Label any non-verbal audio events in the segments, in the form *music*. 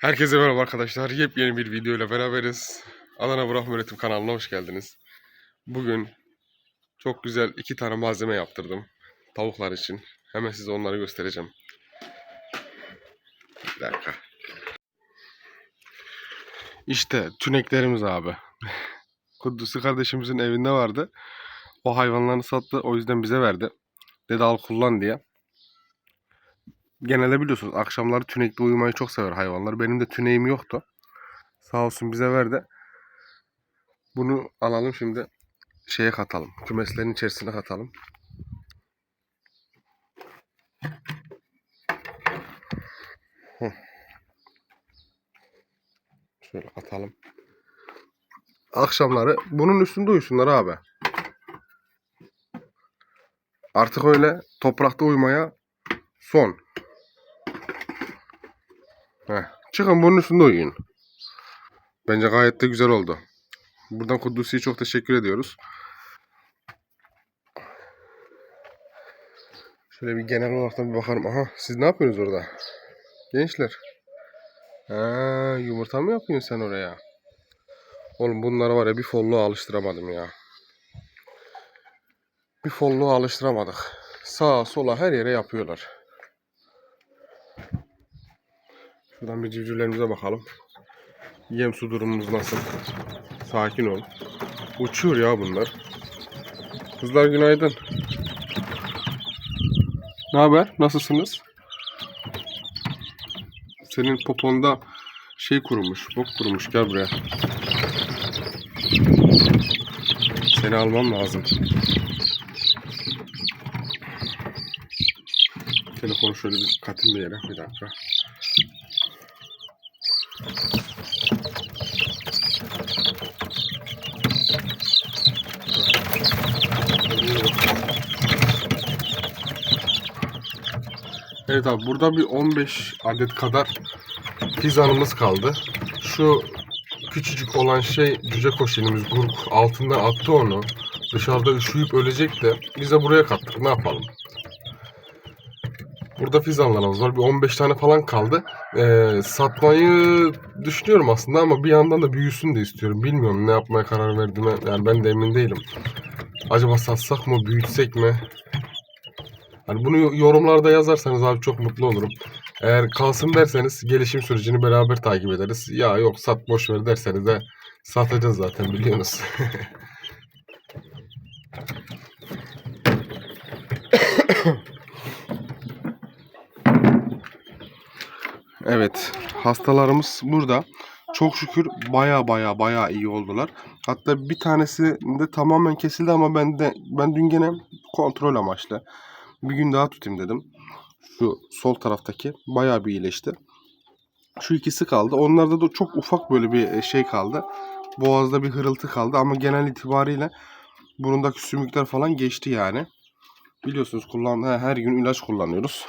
Herkese merhaba arkadaşlar. Yepyeni bir video ile beraberiz. Adana Burak Üretim kanalına hoş geldiniz. Bugün çok güzel iki tane malzeme yaptırdım. Tavuklar için. Hemen size onları göstereceğim. Bir dakika. İşte tüneklerimiz abi. *laughs* Kudüs'ü kardeşimizin evinde vardı. O hayvanlarını sattı. O yüzden bize verdi. Dedi al kullan diye. Genelde biliyorsunuz akşamları tünekte uyumayı çok sever hayvanlar. Benim de tüneğim yoktu. Sağ olsun bize verdi. Bunu alalım şimdi şeye katalım. Kümeslerin içerisine katalım. Şöyle atalım. Akşamları bunun üstünde uyusunlar abi. Artık öyle toprakta uyumaya son. Heh. Çıkın bunun üstünde uyuyun. Bence gayet de güzel oldu. Buradan Kudüs'e çok teşekkür ediyoruz. Şöyle bir genel olarak bir bakalım. Aha siz ne yapıyorsunuz orada? Gençler. Ha, yumurta mı yapıyorsun sen oraya? Oğlum bunları var ya bir folluğa alıştıramadım ya. Bir folluğa alıştıramadık. Sağa sola her yere yapıyorlar. Şuradan bir civcivlerimize bakalım. Yem su durumumuz nasıl? Sakin ol. Uçuyor ya bunlar. Kızlar günaydın. Ne haber? Nasılsınız? Senin poponda şey kurumuş, bok kurumuş. Gel buraya. Seni almam lazım. Telefonu şöyle bir katayım bir yere. Bir dakika. Evet abi burada bir 15 adet kadar pizzanımız kaldı. Şu küçücük olan şey cüce koşinimiz Gurk altından attı onu. Dışarıda üşüyüp ölecek de biz de buraya kattık ne yapalım. Burada fizanlarımız var. Bir 15 tane falan kaldı. Ee, satmayı düşünüyorum aslında ama bir yandan da büyüsün de istiyorum. Bilmiyorum ne yapmaya karar verdiğime. Yani ben de emin değilim. Acaba satsak mı, büyütsek mi? Hani bunu yorumlarda yazarsanız abi çok mutlu olurum. Eğer kalsın derseniz gelişim sürecini beraber takip ederiz. Ya yok sat boş ver derseniz de satacağız zaten biliyorsunuz. *laughs* evet hastalarımız burada. Çok şükür baya baya baya iyi oldular. Hatta bir tanesi de tamamen kesildi ama ben de ben dün gene kontrol amaçlı bir gün daha tutayım dedim. Şu sol taraftaki bayağı bir iyileşti. Şu ikisi kaldı. Onlarda da çok ufak böyle bir şey kaldı. Boğazda bir hırıltı kaldı ama genel itibariyle burundaki sümükler falan geçti yani. Biliyorsunuz kullan her gün ilaç kullanıyoruz.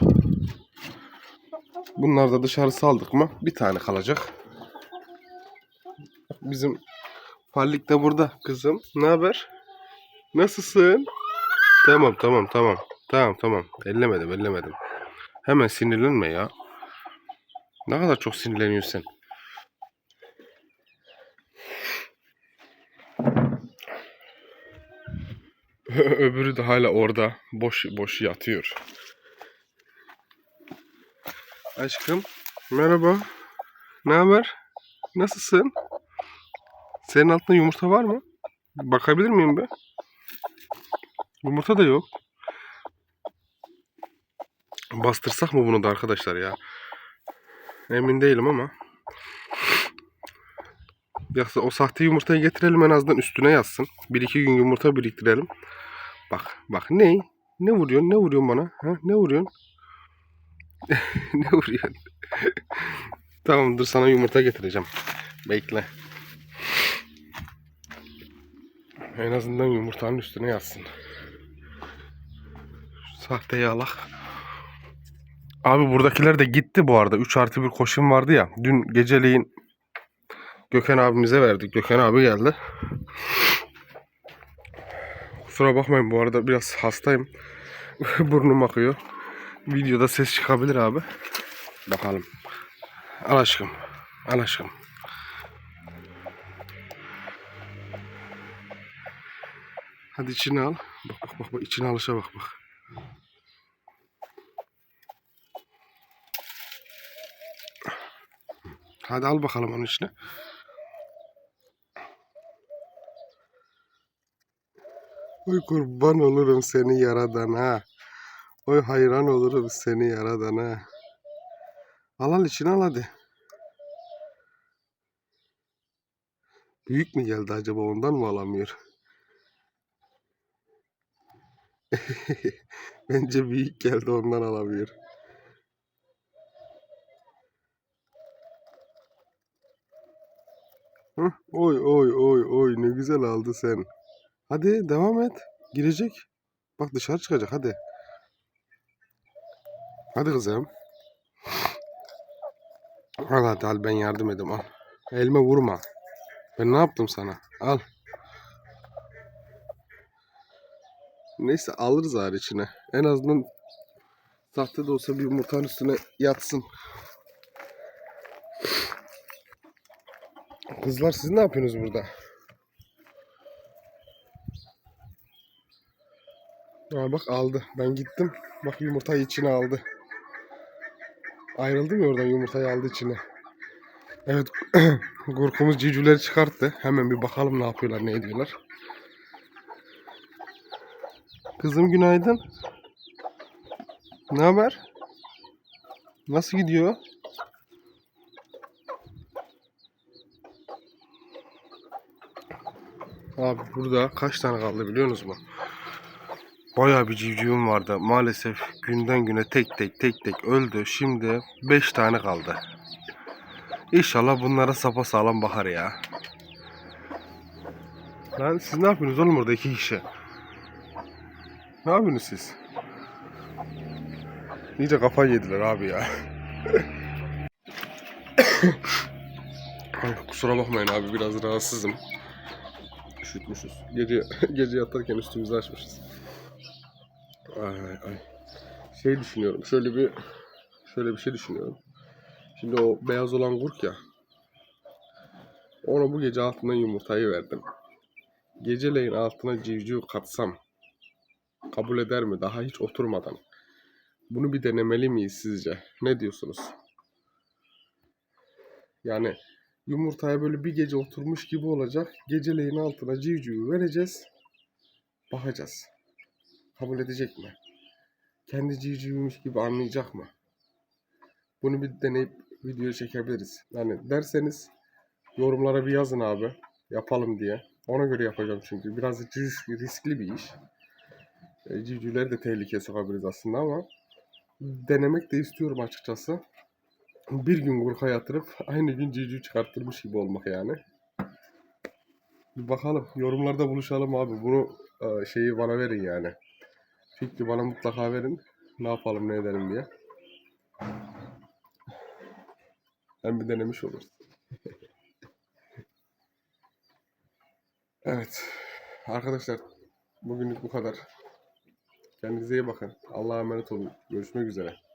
Bunlar da dışarı saldık mı bir tane kalacak. Bizim Fallik de burada kızım. Ne haber? Nasılsın? Tamam tamam tamam. Tamam tamam. Ellemedim ellemedim. Hemen sinirlenme ya. Ne kadar çok sinirleniyorsun. *laughs* Öbürü de hala orada. Boş boş yatıyor. Aşkım. Merhaba. Ne haber? Nasılsın? Senin altında yumurta var mı? Bakabilir miyim be? Yumurta da yok. Bastırsak mı bunu da arkadaşlar ya? Emin değilim ama. Yoksa o sahte yumurtayı getirelim en azından üstüne yazsın. Bir iki gün yumurta biriktirelim. Bak bak ne? Ne vuruyorsun? Ne vuruyorsun bana? Ha? Ne vuruyorsun? *laughs* ne vuruyorsun? tamam dur sana yumurta getireceğim. Bekle. En azından yumurtanın üstüne yazsın. Sahte yalak. Abi buradakiler de gitti bu arada. 3 artı 1 koşum vardı ya. Dün geceleyin Gökhan abimize verdik. Gökhan abi geldi. Kusura bakmayın bu arada biraz hastayım. *laughs* Burnum akıyor. Videoda ses çıkabilir abi. Bakalım. Al aşkım. Al aşkım. Hadi içine al. Bak bak bak, bak içine alışa bak bak. Hadi al bakalım onun içine. Oy kurban olurum seni yaradan ha. Oy hayran olurum seni yaradan ha. Al al içine al hadi. Büyük mü geldi acaba ondan mı alamıyor? *laughs* Bence büyük geldi ondan alamıyor. Oy oy oy oy ne güzel aldı sen. Hadi devam et. Girecek. Bak dışarı çıkacak hadi. Hadi kızım. Al hadi al ben yardım edeyim al. Elime vurma. Ben ne yaptım sana? Al. Neyse alırız ağır içine. En azından sahte de olsa bir yumurtanın üstüne yatsın. Kızlar siz ne yapıyorsunuz burada? Aa bak aldı. Ben gittim. Bak yumurtayı içine aldı. Ayrıldı mı oradan yumurtayı aldı içine. Evet. *clears throat* Gurkumuz civcivleri çıkarttı. Hemen bir bakalım ne yapıyorlar ne ediyorlar. Kızım günaydın. Ne haber? Nasıl gidiyor? Abi burada kaç tane kaldı biliyor musunuz? Bayağı bir civcivim vardı. Maalesef günden güne tek tek tek tek öldü. Şimdi 5 tane kaldı. İnşallah bunlara sapa sağlam bakar ya. Lan siz ne yapıyorsunuz oğlum orada iki kişi? Ne yapıyorsunuz siz? İyice kafayı yediler abi ya. *coughs* Kusura bakmayın abi biraz rahatsızım. Üşütmüşüz. Gece *laughs* gece yatarken üstümüzü açmışız. Ay ay. Şey düşünüyorum. Şöyle bir şöyle bir şey düşünüyorum. Şimdi o beyaz olan kurk ya. Ona bu gece altından yumurtayı verdim. Geceleyin altına civciv katsam kabul eder mi daha hiç oturmadan? Bunu bir denemeli miyiz sizce? Ne diyorsunuz? Yani yumurtaya böyle bir gece oturmuş gibi olacak. Geceleyin altına civcivi vereceğiz. Bakacağız. Kabul edecek mi? Kendi civciviymiş gibi anlayacak mı? Bunu bir deneyip video çekebiliriz. Yani derseniz yorumlara bir yazın abi. Yapalım diye. Ona göre yapacağım çünkü. Biraz risk- riskli bir iş. E, Civcivleri de tehlikeye sokabiliriz aslında ama denemek de istiyorum açıkçası. Bir gün kurka yatırıp aynı gün civciv çıkarttırmış gibi olmak yani. Bir bakalım. Yorumlarda buluşalım abi. Bunu e, şeyi bana verin yani. Fikri bana mutlaka verin. Ne yapalım ne edelim diye. Hem bir denemiş oluruz. *laughs* evet. Arkadaşlar bugünlük bu kadar. Kendinize iyi bakın. Allah'a emanet olun. Görüşmek üzere.